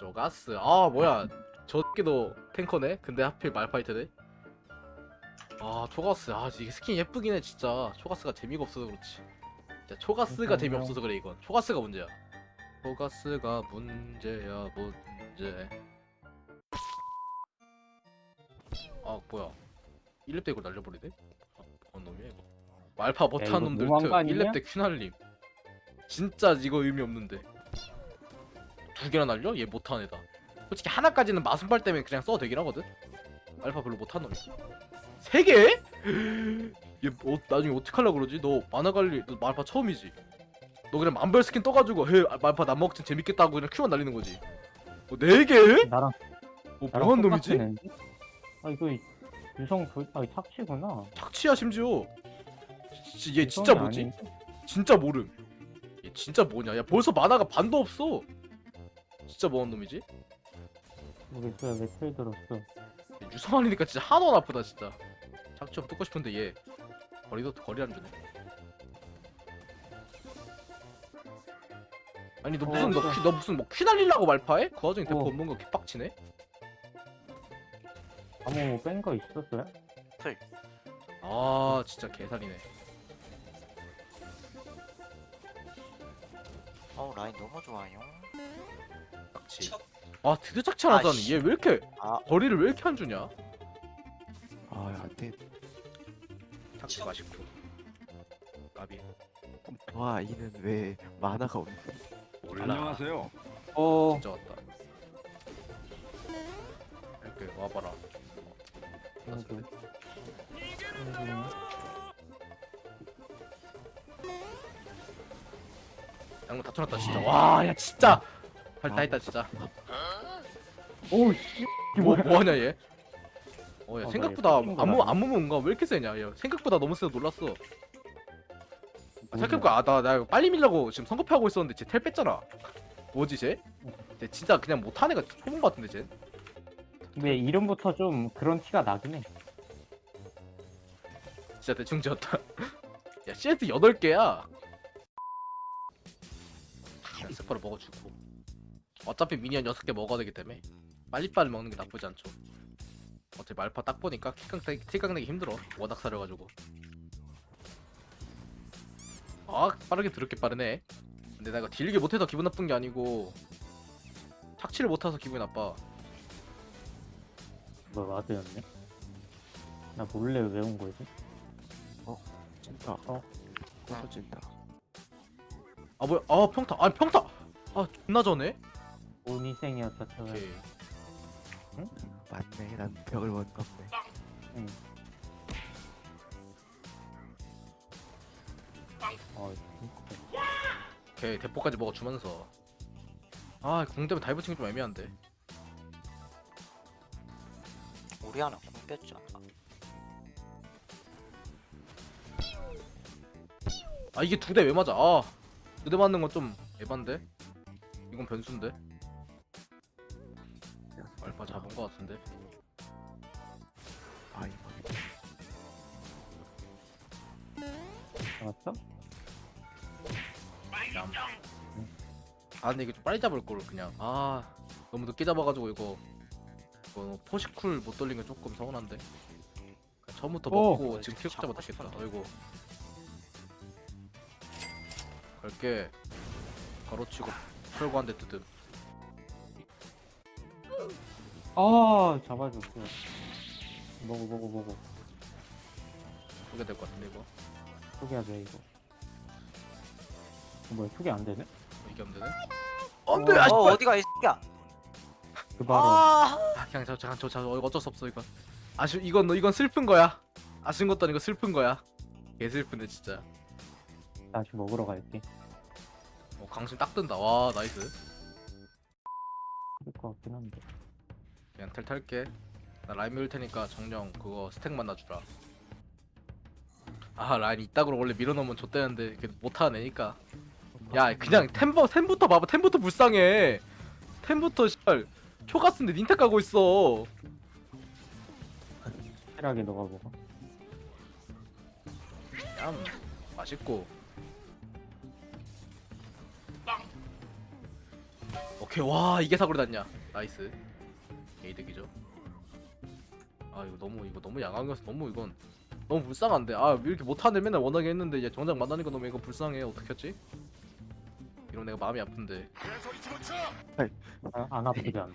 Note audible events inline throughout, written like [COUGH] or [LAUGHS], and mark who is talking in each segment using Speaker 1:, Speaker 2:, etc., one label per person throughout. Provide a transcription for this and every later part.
Speaker 1: 쪼가스. 아 뭐야. 저끼도 탱커네? 근데 하필 말파이트네? 아 초가스. 아 이게 스킨 예쁘긴 해 진짜. 초가스가 재미가 없어서 그렇지. 진짜 초가스가. 재미없어서 그래 이건. 초가스가 문제야. 초가스가 문제야 문제. 아 뭐야. 1렙 때 이걸 날려버리네? 아, 뭔 놈이야 이거. 말파 못하는 놈들
Speaker 2: 특거 아니냐?
Speaker 1: 1렙 때 큐날림. 진짜 이거 의미 없는데 두 개나 날려? 얘 못하는 애다 솔직히 하나까지는 마순발 때문에 그냥 써도 되긴 하거든 알파 별로 못하는 놈이 세 개? [GASPS] 얘 어, 나중에 어떡하려고 그러지? 너 만화 관리 너 말파 처음이지? 너 그냥 만별 스킨 떠가지고 해 말파 남먹진 재밌겠다고 그냥 큐만 날리는 거지 어, 네 개?
Speaker 2: 나랑
Speaker 1: 어,
Speaker 2: 나랑
Speaker 1: 뭐한 놈이지?
Speaker 2: 똑같은? 아 이거 유성 그, 아 착취구나.
Speaker 1: 착취야 심지어 지- 얘 진짜
Speaker 2: 유성이
Speaker 1: 뭐지?
Speaker 2: 아니-
Speaker 1: 진짜 모름 얘 진짜 뭐냐 야 벌써 만화가 반도 없어 진짜 뭐한 놈이지?
Speaker 2: 모르겠어요 며칠 들었어.
Speaker 1: 유성환이니까 진짜 한원 아프다 진짜 착취 좀 뜯고 싶은데 얘 거리도 거리 안 주네 아니 너 무슨 너,
Speaker 2: 어,
Speaker 1: 퀴, 너 무슨 뭐 퀴 날리려고 말파해? 그 와중에 대포
Speaker 2: 어.
Speaker 1: 없는 거 개빡치네
Speaker 2: 아무 뭐뺀 거 있었어요?
Speaker 1: 아 진짜 개살이네
Speaker 3: 어우 라인 너무 좋아요.
Speaker 1: 착취 아 드드 착취 안 하자니
Speaker 3: 아이씨.
Speaker 1: 얘 왜 이렇게
Speaker 3: 아.
Speaker 1: 거리를 왜 이렇게 안 주냐?
Speaker 4: 아, 안돼.
Speaker 1: 착취 맛있고. 까비.
Speaker 4: 와, 이는 왜 만화가?
Speaker 1: 몰라.
Speaker 5: 안녕하세요.
Speaker 2: 어.
Speaker 1: 진짜 왔다. 이렇게 와봐라. 양모 다 털었다 진짜. 와 야 진짜 발다 했다 진짜
Speaker 2: 오우 씨. 이게
Speaker 1: 뭐,
Speaker 2: 뭐야?
Speaker 1: 뭐하냐 얘? 어, 야,
Speaker 2: 아,
Speaker 1: 생각보다
Speaker 2: 핑크가
Speaker 1: 안무
Speaker 2: 나네.
Speaker 1: 안무는 뭔가 왜 이렇게 세냐? 야, 생각보다 너무 세서 놀랐어. 아? 생각보다 아나 나 이거 빨리 밀려고 지금 성급해하고 있었는데 쟤 텔 뺐잖아. 뭐지 쟤? 쟤 진짜 그냥 못하는 애가 초본 것 같은데 쟤?
Speaker 2: 근데 이름부터 좀 그런 티가 나긴 해.
Speaker 1: 진짜 대충 지었다. [LAUGHS] 야 CS 8 개야. 그냥 스파로 먹어주고. 어차피 미니언 6개 먹어야 되기 때문에 빨리빨리 먹는 게 나쁘지 않죠. 어차피 말파 딱 보니까 킥강 내기, 킥강 내기 힘들어. 워낙 사려가지고. 아 빠르게 드럽게 빠르네. 근데 내가 딜게 못해서 기분 나쁜 게 아니고 착취를 못해서 기분이 나빠.
Speaker 2: 뭐 와드였네? 나 몰래 외운 거지?
Speaker 4: 진짜.
Speaker 2: 어?
Speaker 4: 떨어진다.
Speaker 1: 아 뭐야? 아 평타. 아 평타. 아 존나 전에.
Speaker 2: 온 희생이었다 저거.
Speaker 1: 오케이.
Speaker 4: 맞네, 난 벽을 못 넘네.
Speaker 2: 어 진짜.
Speaker 1: 오케이 대포까지 먹어주면서 아 궁대면 다이브 치기 좀 애매한데
Speaker 3: 우리 하나 공 뺐잖아.
Speaker 1: 아 이게 두 대 왜 맞아 아두 대 맞는 건 좀 에반데 이건 변수인데 거 같은데?
Speaker 4: 아, 이거.
Speaker 2: 잡았어?
Speaker 1: 아 근데 이게 좀 빨리 잡을 걸 그냥. 아 너무 늦게 잡아가지고 이거. 이거 포시쿨 못 돌린 게 조금 서운한데. 처음부터
Speaker 2: 오!
Speaker 1: 먹고 지금 튀어 잡아도 되겠다 아이고. 갈게. 가로치고 털고 한대 뜯음
Speaker 2: 아 잡아줬어. 먹어 먹어 먹어.
Speaker 1: 그게 될 것 같은데 이거
Speaker 2: 돼 이거. 어, 뭐야 소개 안 되네?
Speaker 1: 이게 안 되네
Speaker 2: 어,
Speaker 1: 안돼
Speaker 3: 어
Speaker 1: 아씨
Speaker 3: 어디가 이 새끼야?
Speaker 2: 그 바로.
Speaker 3: 아
Speaker 1: 아, 그냥 저, 저, 저, 저, 어쩔 수 없어 이건. 아쉬, 이건 이건 슬픈 거야. 아쉬운 것도 아니고 슬픈 거야. 개 슬픈데 진짜.
Speaker 2: 다시 먹으러 갈게.
Speaker 1: 어, 강심 딱 뜬다. 와, 나이스.
Speaker 2: 그럴 것 같긴 한데.
Speaker 1: 그냥 텔 탈게. 나 라인 밀 테니까 정령 그거 스택 만나주라. 아, 라인 이따구로 원래 밀어넣으면 좆되는데 애니까. 야, 그냥 템버 템부터 봐봐. 템부터 불쌍해. 템부터 씨발 초가스인데 닌텍 가고 있어.
Speaker 2: 확실하게 너가 먹어.
Speaker 1: 얌 맛있고 오케이 와 이게 사고를 났냐 나이스 이득이죠. 아 이거 너무 이거 너무 양악이어서 너무 이건 너무 불쌍한데. 아 이렇게 못하는데 맨날 원하게 했는데 이제 정작 만나니까 너무 이거 불쌍해. 어떻게 했지? 이러면 내가 마음이 아픈데.
Speaker 2: 아, 안 아프지 않아.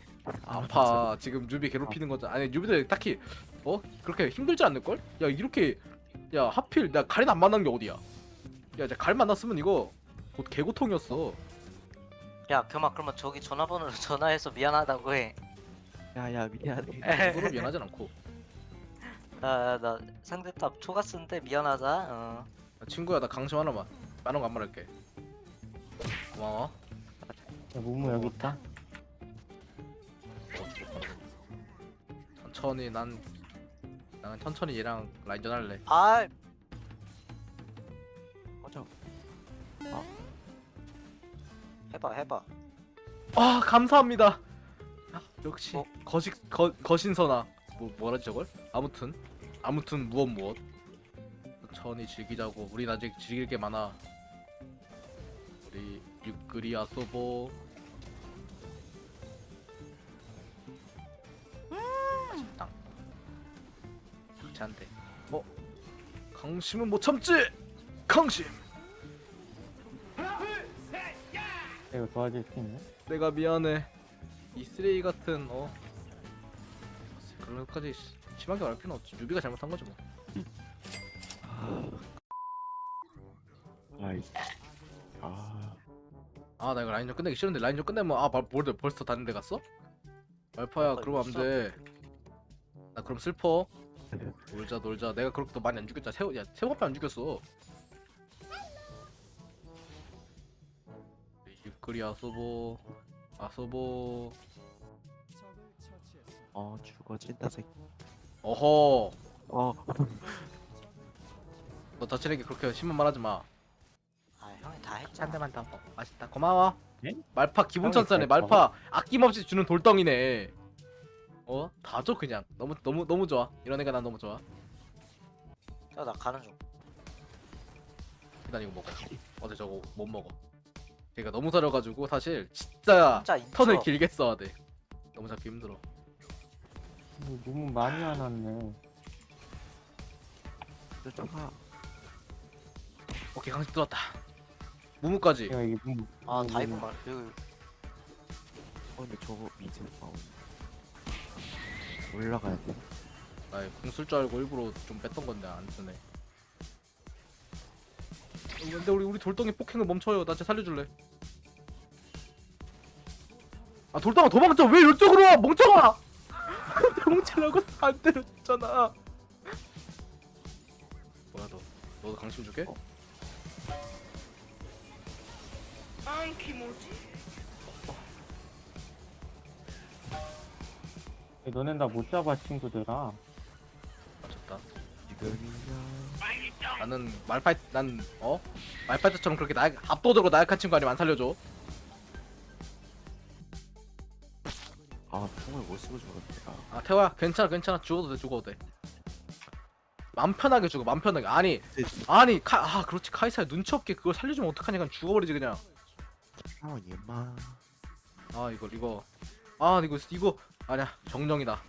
Speaker 1: 아파. 지금 뉴비 괴롭히는 거잖아 아니 뉴비들 딱히 어? 그렇게 힘들지 않을 걸? 야 이렇게 야 하필 나 가린 안 만난 게 어디야? 야 이제 갈 만났으면 이거 곧 개고통이었어.
Speaker 3: 야 그만 그러면 저기 전화번호로 전화해서 미안하다고 해.
Speaker 4: 야야 미안해.
Speaker 1: 그거로 미안하진 않고
Speaker 3: 나, 나 상대탑 초가스인데 미안하다. 어.
Speaker 1: 야, 친구야 나 강심 하나만 만원 안 말할게 고마워
Speaker 2: 야, 무무 여기 있다.
Speaker 1: 천천히 난 나는 천천히 얘랑 라인전 할래
Speaker 3: 아
Speaker 4: 꺼져.
Speaker 3: 해봐 해봐.
Speaker 1: 아 감사합니다 아, 역시
Speaker 3: 어?
Speaker 1: 거식 거, 거신선아 뭐 뭐라지 저걸? 아무튼 아무튼 무엇 무엇? 천천히 즐기자고 우린 아직 즐길 게 많아. 우리 유끄리 아 소보. 맛있다. 작지한데 어 강심은 못 참지! 강심!
Speaker 2: 이거 도와줄 수 있네.
Speaker 1: 내가 미안해. 이 쓰레기 같은 어 그런 것까지 시- 심하게 말할 필요는 없지. 유비가 잘못한 거지 뭐.
Speaker 4: 아이. 아.
Speaker 1: 아 나 이거 라인전 끝내기 싫은데 라인전 끝내면 아 뭘, 뭘 벌써 다른 데 갔어? 말파야
Speaker 3: 아,
Speaker 1: 그러면 안 돼. 나 그럼 슬퍼. 놀자 놀자. 내가 그렇게 또 많이 안 죽였잖아. 세우 야 세우밖에 안 죽였어. 유크리 아 소보 아소보
Speaker 4: 어 죽어진다 새끼.
Speaker 1: 어허
Speaker 4: 어. [LAUGHS]
Speaker 1: 너 자신에게 그렇게 심한 말 하지 마.
Speaker 3: 아 형이 다
Speaker 1: 한
Speaker 3: 했잖아.
Speaker 1: 대만 더. 어, 맛있다. 고마워.
Speaker 2: 네?
Speaker 1: 말파 기분 천사네.
Speaker 2: 잘
Speaker 1: 말파 아낌없이 주는 돌덩이네. 어? 다 줘 그냥. 너무 너무 너무 좋아. 이런 애가 난 너무 좋아.
Speaker 3: 야나 가는 중.
Speaker 1: 일단 이거 먹어. 어제 저거 못 먹어. 걔가 너무 사려가지고 사실 진짜
Speaker 3: 진짜 있어.
Speaker 1: 턴을 길게 써야 돼. 너무 잡기 힘들어.
Speaker 2: 이거 무무 많이 안 왔네.
Speaker 4: 쫓아가.
Speaker 1: 오케이 강식 들었다. 무무까지.
Speaker 2: 야 이게 무무.
Speaker 3: 아 다이브. 말. 여기
Speaker 4: 어 근데 저거 아 올라가야 돼.
Speaker 1: 나궁쓸 줄 알고 일부러 좀 뺐던 건데 안 쓰네. 어, 근데 우리 우리 돌덩이 폭행을 멈춰요. 나 진짜 살려줄래. 아 돌덩아 도망쳐 왜 이쪽으로 와 멍청아. [LAUGHS] 멍청하고 안 때렸잖아. 뭐야 너 너도 강심 줄게?
Speaker 2: 야, 너넨 다못 잡아 친구들아.
Speaker 1: 나는 말파이 난 어? 말파이트처럼 그렇게 나 압도적으로 나약한 친구 아니면 안 살려줘.
Speaker 4: 아 총을 못 쓰고 죽었네. 아.
Speaker 1: 아 태호야 괜찮아 괜찮아 죽어도 돼 죽어도 돼. 맘 편하게 죽어 맘 편하게 아니 아니 카, 아 그렇지 카이사야 눈치 없게 그걸 살려주면 어떡하냐 그냥 죽어버리지 그냥
Speaker 4: 아 얘마.
Speaker 1: 아 이거 이거 아 이거 이거 아니야 정령이다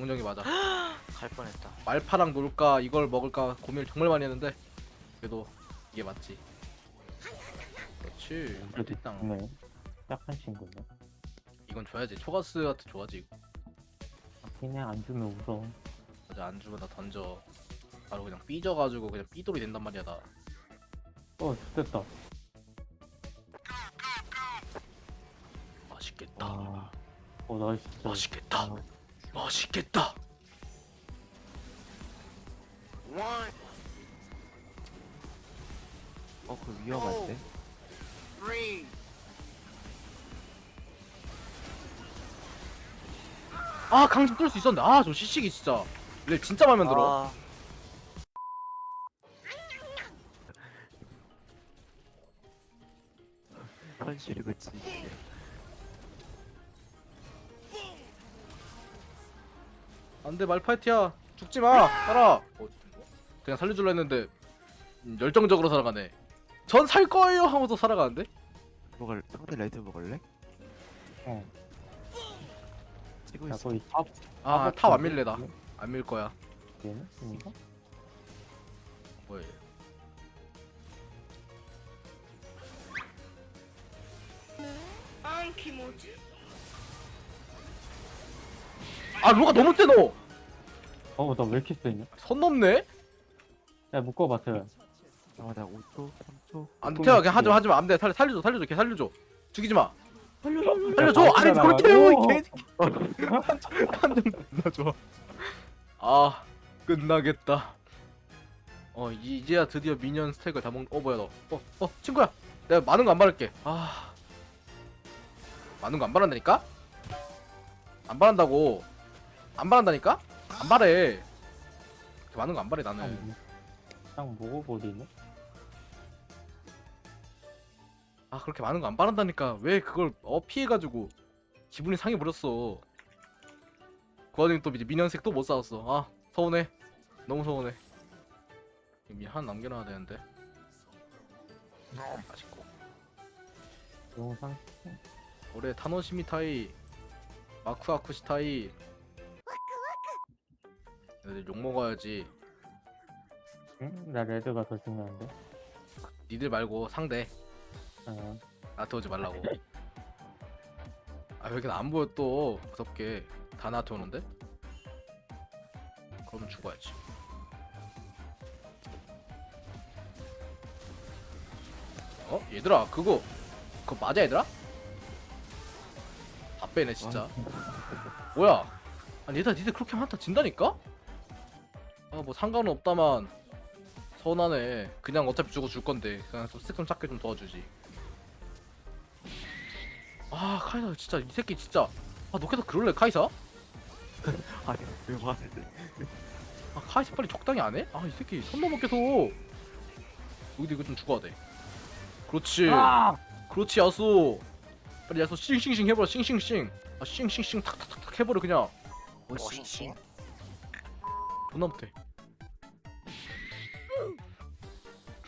Speaker 1: 정령이 맞아 [GASPS]
Speaker 3: 갈 뻔했다.
Speaker 1: 말파랑 놀까 이걸 먹을까 고민을 정말 많이 했는데 그래도 이게 맞지 그렇지
Speaker 2: 그래도
Speaker 1: 일단
Speaker 2: 네. 약한 친구네.
Speaker 1: 이건 줘야지 초가스한테 줘야지 이거
Speaker 2: 그냥 안 주면 울어.
Speaker 1: 맞아 안 주면 나 던져 바로 그냥 삐져가지고 그냥 삐돌이 된단 말이야 나
Speaker 2: 어 됐다.
Speaker 1: 맛있겠다
Speaker 2: 아. 어 나이스.
Speaker 1: 맛있겠다
Speaker 2: 아,
Speaker 1: 맛있겠다.
Speaker 4: 어 그 위험한데.
Speaker 1: 아 강심 뚫을 수 있었는데. 아 저 시식이 진짜. 내 진짜 마음에 안 들어?
Speaker 3: 아,
Speaker 1: 안돼 말파이트야 죽지 마 살아 어, 그냥 살려줄라 했는데 음, 열정적으로 살아가네 전 살 거예요 하면서 살아가는데
Speaker 4: 먹을 상대 라이트 먹을래?
Speaker 2: 어.
Speaker 4: 치고
Speaker 2: 야
Speaker 4: 있어.
Speaker 2: 거의.
Speaker 1: 아탑 안 밀래다 안 밀 거야
Speaker 2: 얘는?
Speaker 1: 뭐야 얘. 아 로가 너무 세 너
Speaker 2: 어나 왜 이렇게 세냐?
Speaker 1: 선 넘네?
Speaker 2: 야 묶어봐 들.
Speaker 4: 아, 나 5초, 3초.
Speaker 1: 안돼 태야 그냥 하지마 하지마. 안돼. 살려 살려줘 살려줘 걔 살려줘. 죽이지 마.
Speaker 2: 살려줘.
Speaker 1: 살려줘. 아니 저걸 태워 이 개새끼. 한점 존나 좋아. 아 끝나겠다. 어 이- 이제야 드디어 미니언 스택을 다 먹.. 어 뭐야 너어어 어, 친구야. 내가 많은 거 안 바를게. 아. 많은 거 안 바란다니까? 안 바란다고. 안 바란다니까? 안 바래. 많은 거 안 바래 나는.
Speaker 2: 딱 먹어버리네.
Speaker 1: 아 그렇게 많은 거 안 바란다니까. 왜 그걸 어 피해가지고 기분이 상해 버렸어. 그 와중에 또 이제 미니언색 또 못 싸웠어. 아 서운해. 너무 서운해. 이미 한 남겨놔야 되는데. 아쉽고.
Speaker 2: 너무 상.
Speaker 1: 올해 타노시미 타이 마쿠 아쿠시 타이 애들 욕 먹어야지
Speaker 2: 응? 나 레드가 더 중요한데.
Speaker 1: 니들 말고 상대
Speaker 2: 어.
Speaker 1: 나한테 오지 말라고 아 왜 이렇게 안 보여 또 무섭게 다 나한테 오는데? 그러면 죽어야지 어? 얘들아 그거 그거 맞아 얘들아? 다 빼네 진짜 뭐야 아니 얘들아 니들 그렇게 많다 진다니까? 아 뭐 상관은 없다만 서운하네 그냥 어차피 죽어 줄 건데 그냥 좀 스큼 찾게 좀 도와주지. 아 카이사 진짜 이 새끼 진짜. 아너 계속 그럴래 카이사? [LAUGHS]
Speaker 4: 아니, 왜 화를
Speaker 1: 아 카이사 빨리 적당히 안 해? 아 이 새끼 손 넘어 계속. 여기도 이거 좀 죽어야 돼. 그렇지.
Speaker 2: 아!
Speaker 1: 그렇지 야수. 빨리 야수 싱싱싱 해버려 싱싱싱. 아 싱싱싱 탁탁탁탁 해버려 그냥.
Speaker 4: 오,
Speaker 3: 오싱싱.
Speaker 1: 존나 못해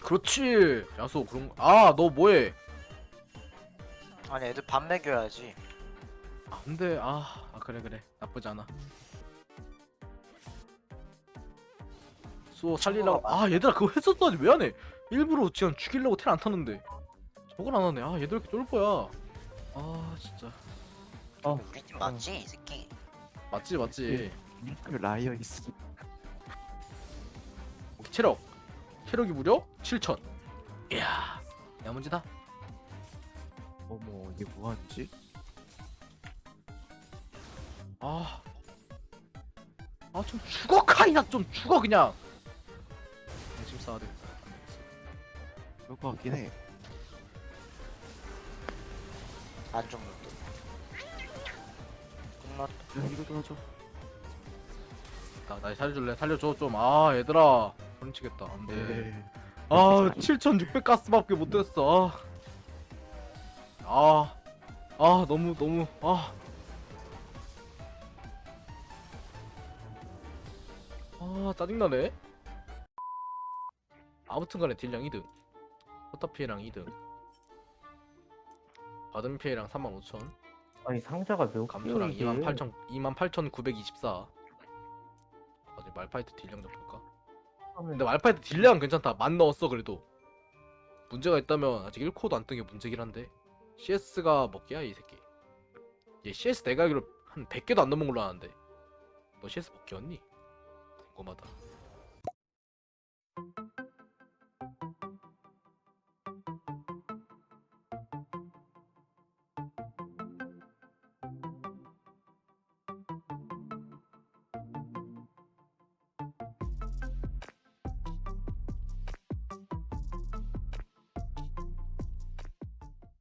Speaker 1: 그렇지 야수 그런 거아너 뭐해
Speaker 3: 아니 애들 밥 먹여야지
Speaker 1: 아, 근데 아, 아 그래 그래 나쁘지 않아. 수호 살리려고 아 얘들아 그거 했었어야지 왜안 해? 일부러 지금 죽이려고 텔 안 탔는데 저걸 안 하네. 아 얘들 왜 이렇게 쫄 거야? 아 진짜
Speaker 3: 우리 팀 맞지 이 새끼
Speaker 1: 맞지 맞지.
Speaker 4: 그 라이어 있어.
Speaker 1: 체력 체력이 무려 7천. 이야 야문지다.
Speaker 4: 어머, 이게 뭐하지?
Speaker 1: 아. 아 좀 죽어 카이나 좀 죽어 그냥. 내 지금 싸워야 되겠다. 안 되겠어.
Speaker 4: 그럴 것 같긴 해.
Speaker 3: 안 죽는데 끝났다
Speaker 4: 야, 이거 도와줘.
Speaker 1: 나, 나 살려줄래? 살려줘 좀. 아 얘들아 소리 치겠다. 안 돼.
Speaker 4: 네.
Speaker 1: 아 7,600 가스밖에 못 됐어. 아, 아, 아 너무 너무 아. 아 짜증나네. 아무튼 간에 딜량 2등. 포타 피해량 2등. 받은 피해량 35,000.
Speaker 2: 아니 상자가 몇 이게?
Speaker 1: 28,000 28,924. 어디 말파이트 딜량 좀? 근데 말파이트 딜량 괜찮다. 만 넣었어 그래도. 문제가 있다면 아직 1코도 안 뜬 게 문제긴 한데 CS가 몇 개야 이 새끼. 얘 CS 내가 알기로 한 100개도 안 넘은 걸로 아는데. 너 CS 몇 개였니? 궁금하다.